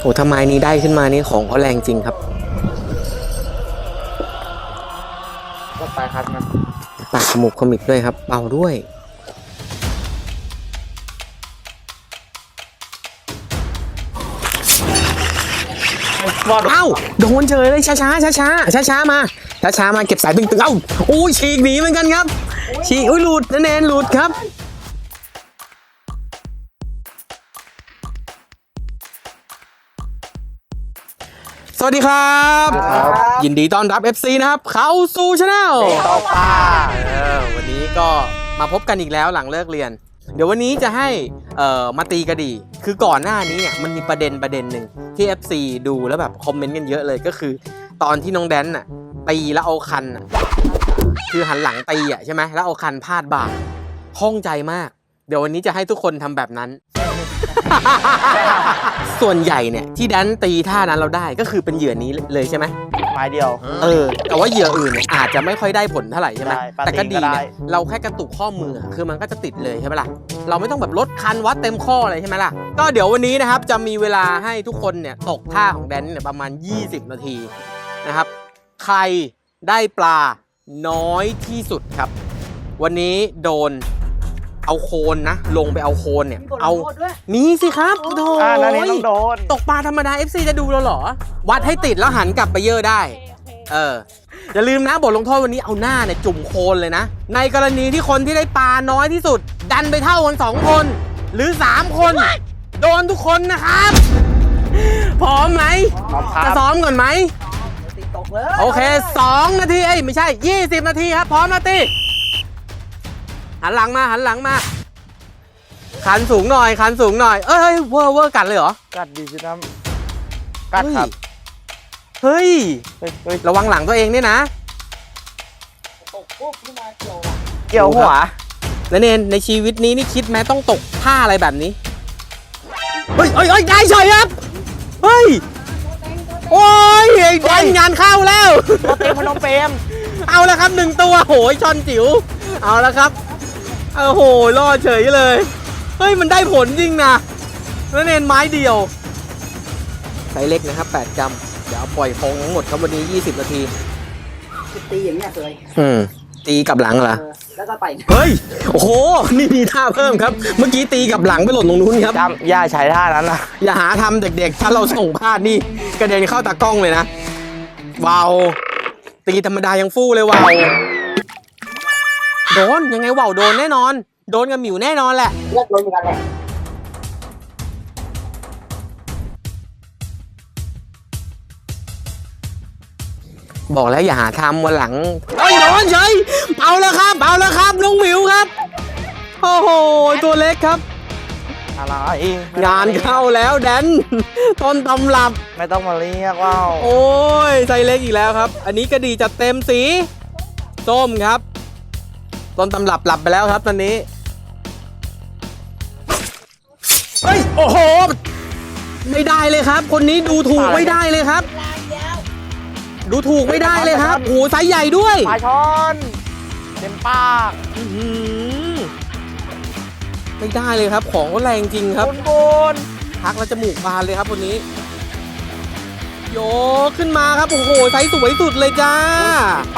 โอ้ถ้าไม้นี้ได้ขึ้นมานี่ของเขาแรงจริงครับ ก็ไปครับมันปากขมุกขมิบด้วยครับเบาด้วย รอดเอ้าโดนเฉยเลยช้าช้าช้าช้าช้าช้าๆมาช้าช้าๆมาเก็บสายตึงตึงๆเอ้าโอ้ยฉีกหนีเหมือนกันครับฉีกอุ้ยหลุดนั่นเองหลุดครับ วัสดีครับ ยินดีต้อนรับ FC นะครับ เข้าสู่ช anel ต่อป้าเออวันนี้ก็มาพบกันอีกแล้วหลังเลิกเรียน เดี๋ยววันนี้จะให้เอ่อมาตีกระดีคือก่อนหน้านี้เนี่ยมันมีประเด็นประเด็นหนึ่งที่ FC ดูแล้วแบบคอมเมนต์กันเยอะเลยก็คือ ตอนที่น้องแดนน่ะตีแล้วเอาคันน่ะคือหันหลังตีอะใช่ไหมแล้วเอาคันพาดบ่าห้องใจมาก เดี๋ยววันนี้จะให้ทุกคนทำแบบนั้น ส่วนใหญ่เนี่ยที่แดนตีท่านั้นเราได้ก็คือเป็นเหยื่อนี้เลยใช่ไหมไม้เดียว เออ แต่ว่าเหยื่ออื่นเนี่ยอาจจะไม่ค่อยได้ผลเท่าไหร่ใช่ไหมได้ปลาแต่ก็ตีนดีก็ได้ เนี่ยเราแค่กระตุกข้อมืออะคือมันก็จะติดเลยใช่ไหมล่ะเราไม่ต้องแบบลดคันวัดเต็มข้อเลยใช่ไหมล่ะก็เดี๋ยววันนี้นะครับจะมีเวลาให้ทุกคนเนี่ยตกท่าของแดนเนี่ยประมาณ 20 นาทีนะครับใครได้ปลาน้อยที่สุดครับ วันนี้โดน เอาโคนนะ ลงไปเอาโคนเนี่ย เอา มีสิครับโถอ่านั่นนี่ต้องโดน ตกปลาธรรมดา FC จะดูเราเหรอ วัดให้ติดแล้วหันกลับไปเยอะได้ เออ อย่าลืมนะบทลงโทษวันนี้เอาหน้าเนี่ยจุ่มโคลนเลยนะ ในกรณีที่คนที่ได้ปลาน้อยที่สุด ดันไปเท่ากันสองคน หรือ3คน โดนทุกคนนะครับพร้อมไหมพร้อมครับ จะซ้อมก่อนไหมโอเค 2 นาทีเอ้ยไม่ใช่ 20 นาทีครับ พร้อมนะตี หันหลังมาหันหลังมา คันสูงหน่อย คันสูงหน่อย เอ้ยเฮ้ยเวอร์เวอร์กัดเลยเหรอ กัดดีสิครับกัดครับเฮ้ยเฮ้ยเฮ้ยระวังหลังตัวเองด้วยนะเกี่ยวหัวแล้วเนนในชีวิตนี้นี่คิดไหมต้องตกท่าอะไรแบบนี้ เฮ้ยเฮ้ยเฮ้ยได้เฉยครับ เฮ้ย โอ้ยไอ้แดนงานเข้าแล้วก็เต็มพนมเปรมเอาแล้วครับหนึ่งตัวโหยชอนจิ๋ว เอาแล้วครับ โอ้โหรอดเฉยเลย เฮ้ย มันได้ผลจริงนะแล้วเนนไม้เดียวไซส์เล็กนะครับ8กรัมเดี๋ยวเอาปล่อยพงทั้งหมดครับวันนี้ 20 นาที ตีอย่างเงี้ยเคยอืม ตีกลับหลังเหรอ เออแล้วก็ไปเฮ้ย โอ้โห นี่มีท่าเพิ่มครับ เมื่อกี้ตีกลับหลังไปหล่นตรงนู้นครับ จำย่าใช้ท่านั้นนะอย่าหาทำเด็กๆ ถ้าเราส่งพลาดนี่กระเด็นเข้าตากล้องเลยนะวาวตีธรรมดายังฟู่เลยวาว โดนยังไงวาวโดนแน่นอน โดนกับหมิวแน่นอนแหละเลือกลงเหมือนกันแหละบอกแล้วอย่าหาทำวันหลังเอ้ยโดนเฉยเอาแล้วครับเอาแล้วครับลุงหมิวครับโอ้โหตัวเล็กครับ อะไรงานเข้าแล้วแดนต้นตำรับไม่ต้องมาเรียกว่าวโอ้ยไซส์เล็กอีกแล้วครับ อันนี้กระดีจัดเต็มสี ส้มครับ ต้นตำรับหลับไปแล้วครับตอนนี้เฮ้ยโอ้โห ไม่ได้เลยครับ คนนี้ดูถูกไม่ได้เลยครับ ดูถูกไม่ได้เลยครับโอ้โหไซส์ใหญ่ด้วยปลาช้อนเต็มปากอื้อหือไม่ได้เลยครับ ของก็แรงจริงครับบุญบุญพักแล้วจมูกบานเลยครับคนนี้ โยกขึ้นมาครับ โอ้โหไซส์สวยสุดเลยจ้า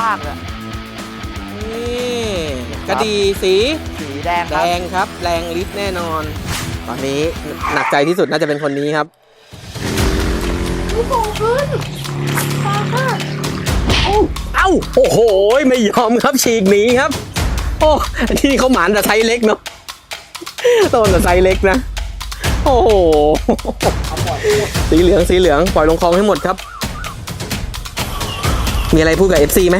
ปากอะนี่ กระดีสีสีแดงคแดรับงครับ แรงลิตรแน่นอน ตอนนี้หนักใจที่สุดน่าจะเป็นคนนี้ครับเอ้าโอ้โห ไม่ยอมครับฉีกหนีครับ โอ้ที่เขาหมานแต่ไซส์เล็กเนาะต้นแต่ไซส์เล็กนะ โอ้โห สีเหลืองสีเหลืองปล่อยลงคลองให้หมดครับ มีอะไรพูดกับ FC ไหม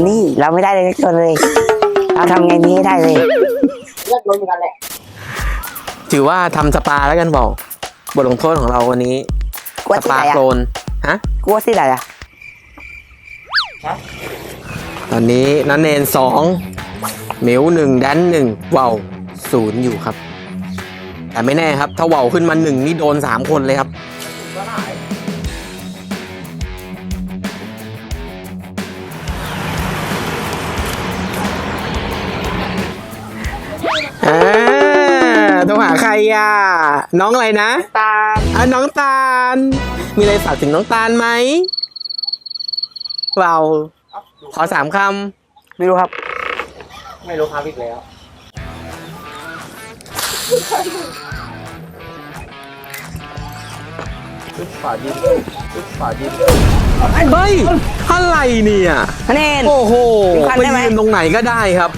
วันนี้เราไม่ได้เลยตัวเลย เราทำไงดีให้ได้เลยเลือกลงเหมือนกันแหละถือว่าทำสปาแล้วกันบอกบทลงโทษของเราวันนี้กลัวสที่ปาไหนโคลอะนฮะ กลัวที่ไหนอะตอนนี้นันเนนสองหมิวหนึ่งแดนหนึ่งว่าวศูนย์อยู่ครับ แต่ไม่แน่ครับ ถ้าว่าวขึ้นมาหนึ่งนี่โดนสามคนเลยครับ อ่าโทรหาใครอะ น้องอะไรนะตาลอะน้องตาล มีอะไรฝากถึงน้องตาลไหมเราขอสามคไม่รู้ครับ ไม่รู้ครับอีกแล้วำฝาดินฝาดินเฮ้ยอะไรเนี่ยคะแนน โอ้โหยิ้มคันไปได้ไหม ยืนตรงไหนก็ได้ครับ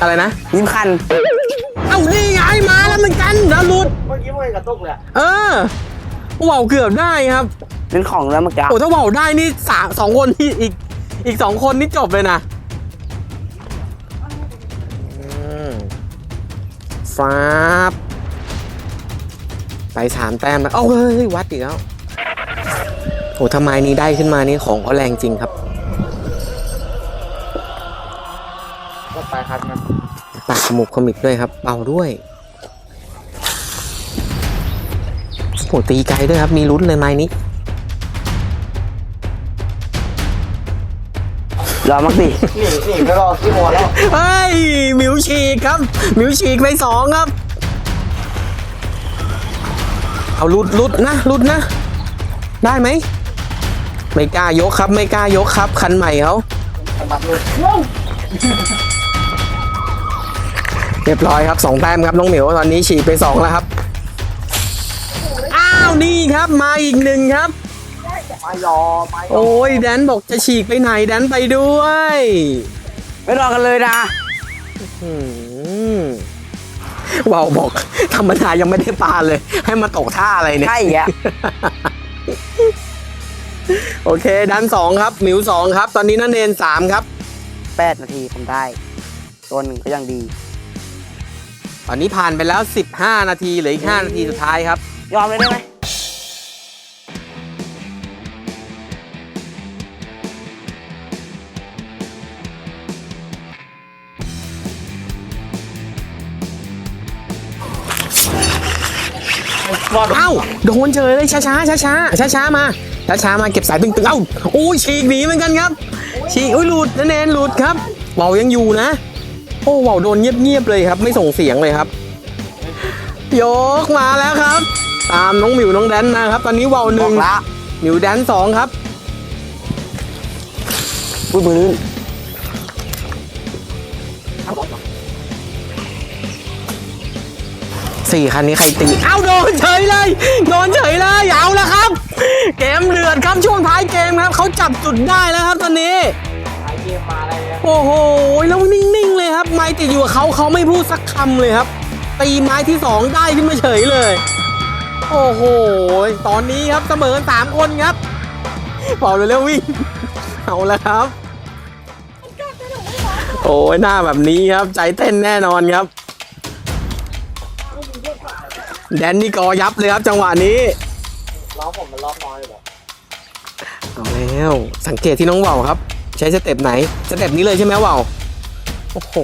อะไรนะ ยิ้มคันเอ้านี่ไงมาแล้วเหมือนกันแล้วหลุด เมื่อกี้มันกระตุกเลยอะเออว่าวเกือบได้ครับเป็นของแล้วเมื่อกี้โอ้ถ้าว่าวได้นี่สามสองคนนี่อีกอีกสองคนนี่จบเลยนะอืมฟ้าบไปสามแต้มแล้วเอ้าเฮ้ยวัดอีกแล้วโอ้ทำไมนี้ได้ขึ้นมานี่ของเขาแรงจริงครับก็ไปครับนะปากขมุบขมิบด้วยครับเบาด้วย โอ้ตีไกลด้วยครับ มีลุ้นเลยไม้นี้รอมักดิหนีหนีไปรอที่โมแล้วเฮ้ยหมิวฉีกครับหมิวฉีกไปสองครับ เอาลุดลุดนะลุดนะ ได้ไหม ไม่กล้ายกครับ ไม่กล้ายกครับ คันใหม่เขาเรียบร้อยครับสองแต้มครับน้องเหมียวตอนนี้ฉีกไปสองแล้วครับอ้าวนี่ครับมาอีกหนึ่งครับ ไม่รอไม่โอ้ยแดนบอกจะฉีกไปไหนแดนไปด้วยไม่รอกันเลยนะอืมว่าวบอกธรรมดายังไม่ได้ปลาเลย ให้มาตกท่าอะไรเนี่ย ใช่อะโอเค ดันสองครับ หมิวสองครับ ตอนนี้นันเนนสามครับ แปดนาทีผมได้ ตัวหนึ่งก็ยังดี ตอนนี้ผ่านไปแล้ว 15 นาทีเหลืออีก5นาทีสุดท้ายครับ ยอมเลยได้ไหมาโดนเฉยเลยช้าช้าช้าช้าช้าช้าๆมาช้าช้าๆมาเก็บสายตึงๆเอ้าโอ้ยฉีกหนีเหมือนกันครับฉีกอุ้ยหลุดนันเนนหลุดครับเบายังอยู่นะ โอ้เบาโดนเงียบๆเลยครับ ไม่ส่งเสียงเลยครับ ยกมาแล้วครับ ตามน้องหมิวน้องแดนมาครับ ตอนนี้เบาหบอนึ่งกละหมิวแดนสองครับพูดมือลื่น สี่คันนี้ใครตี เอ้าโดนเฉยเลยโดนเฉยเลยเอาละครับ เกมเดือดครับช่วงท้ายเกมครับเขาจับจุดได้แล้วครับตอนนี้ไอเกมมาอะไรเนี่ยโอ้โหแล้วนิ่งๆเลยครับ ไม้ติดอยู่กับเขาเขาไม่พูดสักคำเลยครับ ตีไม้ที่สองได้ขึ้นมาเฉยเลย โอ้โห ตอนนี้ครับเสมอกันสามคนครับเป่าเร็วๆวิ่งเอาละครับ โอ้ยหน้าแบบนี้ครับ ใจเต้นแน่นอนครับ แดนนี่กอยับเลยครับจังหวะนี้ร้องผมมันร้องน้อยเลยเหรอเอาแล้วสังเกตที่น้องว่าวครับ ใช้สเต็ปไหนสเต็ปนี้เลยใช่ไหมว่าวโอ้โห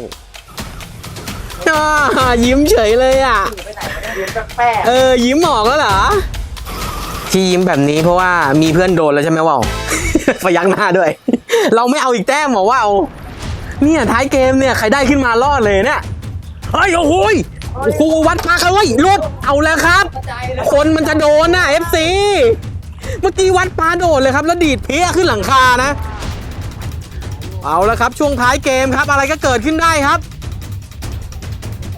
อ่ายิ้มเฉยเลยอะ ไปไหนไม่ได้เรียนแป๊ะเออยิ้มออกแล้วเหรอที่ยิ้มแบบนี้เพราะว่ามีเพื่อนโดนแล้วใช่ไหมว่าว พยักหน้าด้วย เราไม่เอาอีกแต้มเหรอว่าวเนี่ยท้ายเกมเนี่ยใครได้ขึ้นมารอดเลยเนี่ยเฮ้ยโอ้โหย โอ้โหวัดมาครับเว้ยหลุดเอาแล้วครับ คนมันจะโดนนะ FC เมื่อกี้วัดปลาโดดเลยครับ แล้วดีดเพี้ยขึ้นหลังคานะ เอาแล้วครับ ช่วงท้ายเกมครับ อะไรก็เกิดขึ้นได้ครับ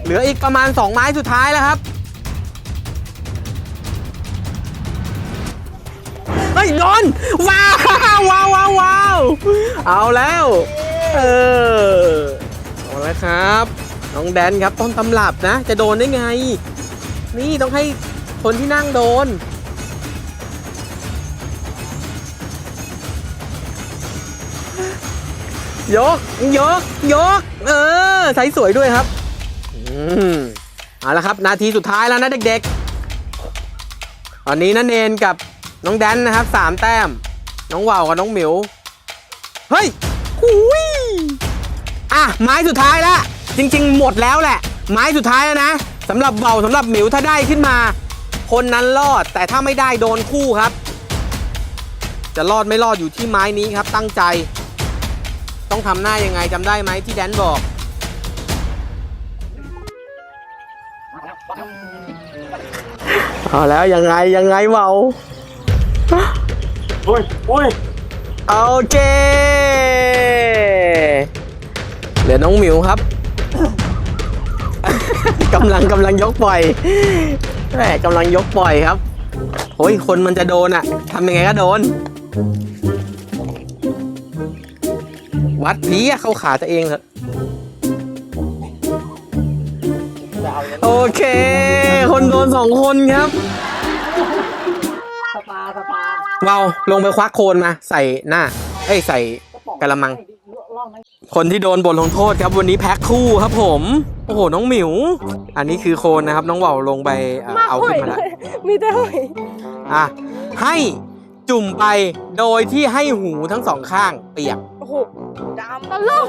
เหลืออีกประมาณ 2 ไม้สุดท้ายแล้วครับเฮ้ยโดนว้าวว้าวว้าวว้าวเอาแล้ว เออเอาแล้วครับ น้องแดนครับ ต้นตำรับนะ จะโดนได้ไง นี่ต้องให้คนที่นั่งโดน ยก ยก ยก เออใส่สวยด้วยครับอืมเอาละครับ นาทีสุดท้ายแล้วนะเด็กๆ ตอนนี้นันเนนกับน้องแดนนะครับสามแต้ม น้องว่าวกับน้องหมิว เฮ้ยหุยอะ ไม้สุดท้ายแล้ว จริง ๆ หมดแล้วแหละ ไม้สุดท้ายแล้วนะสำหรับเบาสำหรับหมิวถ้าได้ขึ้นมา คนนั้นรอดแต่ถ้าไม่ได้โดนคู่ครับ จะรอดไม่รอดอยู่ที่ไม้นี้ครับ ตั้งใจ ต้องทำหน้ายังไงจำได้ไหมที่แดนบอก เอาแล้วยังไงยังไงเบาอุ้ยอุ้ยโอเคเหลือน้องหมิวครับ กำลังกำลังยกปล่อยแหมกำลังยกปล่อยครับโอ้ยคนมันจะโดนอะทำยังไงก็โดน วัดพีอะเข้าขาตัวเองเถอะจะเอายังโอเค คนโดนสองคนครับสปาสปาเราลงไปควักโคนมา ใส่หน้า เอ้ยใส่กะละมังล่องนั้น คนที่โดนบทลงโทษครับวันนี้แพ็คคู่ครับผม โอ้โห น้องหมิว อันนี้คือโคนนะครับ น้องเบาลงไปเอ่อเอาขึ้นมาแล้วมีแต่หอยอะให้จุ่มไปโดยที่ให้หูทั้งสองข้างเปียกโอ้โหดำตลก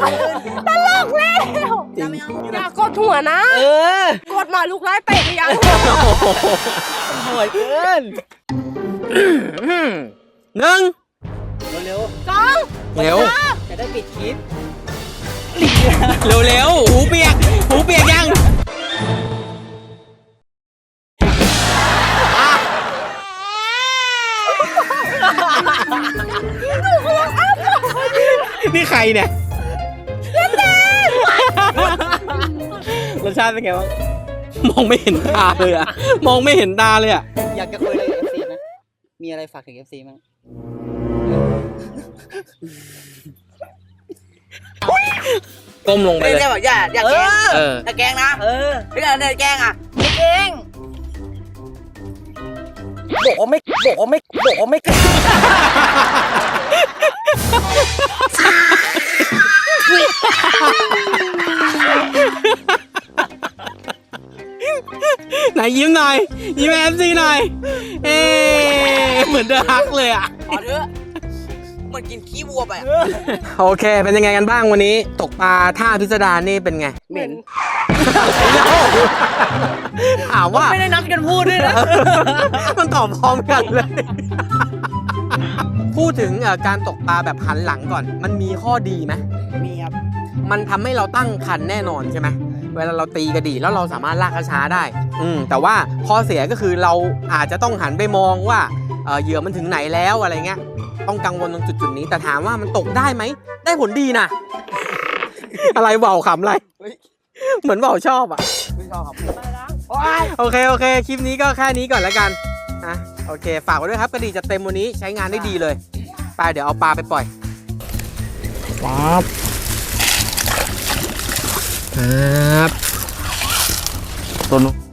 ตลกแล้วจริงอย่ากดหัวนะ เออกดหน่อยลูกไล่เตะไปยังโหดเกินหนึ่งเร็วสองเร็วๆ จะได้ปิดคลิปเร็วเร็วๆหูเปียกหูเปียกยังอะนี่ใครเนี่ยรสชาติเป็นไงบ้างมองไม่เห็นตาเลยอะมองไม่เห็นตาเลยอะอยากจะคุยอะไรกับ FC ไหมมีอะไรฝากถึง FC มั้ง ก้มลงไปเลยไม่ได้บอกอย่าอย่าแกล้งเออ อย่าแกล้งนะเออไม่ได้เนี่ยแกล้งอะเองบอกว่าไม่บอกว่าไม่บอกว่าไม่ไหนยิ้มหน่อย ยิ้มเอฟซีหน่อย เอ๊เหมือนเดอะฮักเลยอะขอเถอะเห มันกินขี้วัวไปอะโอเค เป็นยังไงกันบ้างวันนี้ ตกปลาท่าพิสดารนี่เป็นไงเหม็นถามว่า ไม่ได้นัดกันพูดด้วยนะ มันตอบพร้อมกันเลย พูดถึงเอ่อการตกปลาแบบหันหลังก่อน มันมีข้อดีไหม มีครับ มันทำให้เราตั้งคันแน่นอนใช่ไหม เวลาเราตีกระดี่แล้วเราสามารถลากกระช้าได้ อืม แต่ว่าข้อเสียก็คือเราอาจจะต้องหันไปมองว่าเอ่อเหยื่อมันถึงไหนแล้วอะไรเงี้ย ต้องกังวลตรงจุดๆนี้ แต่ถามว่ามันตกได้ไหม ได้ผลดีนะ อะไรเบาขำอะไร เหมือนเบาชอบอะ ไม่ชอบครับโอเคโอเค คลิปนี้ก็แค่นี้ก่อนแล้วกันนะโอเค ฝากไว้ด้วยครับกระดี่จะเต็มวันนี้ใช้งานได้ดีเลย ไปเดี๋ยวเอาปลาไปปล่อยปั๊บปั๊บตัวนู้น